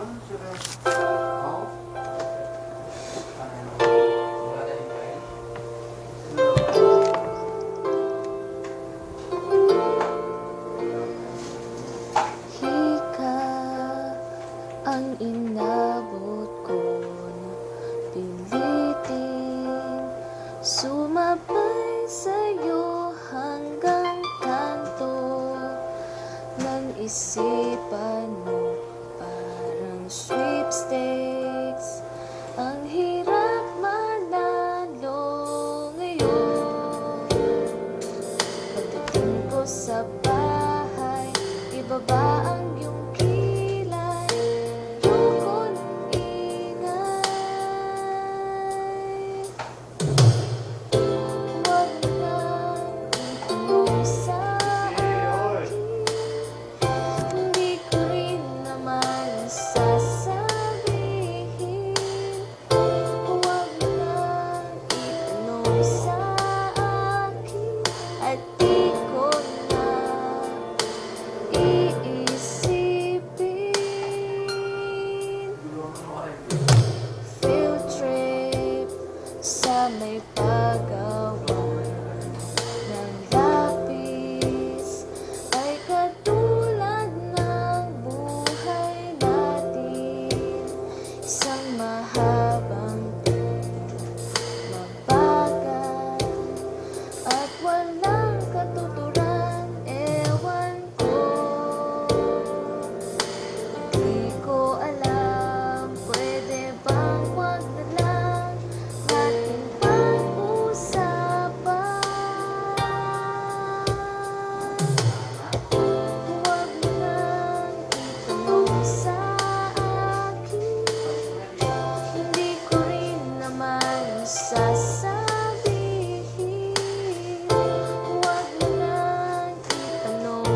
Sila. Ang inabot ko na pilitin Sumabay hanggang kanto Ng isipan mo sweet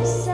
myself.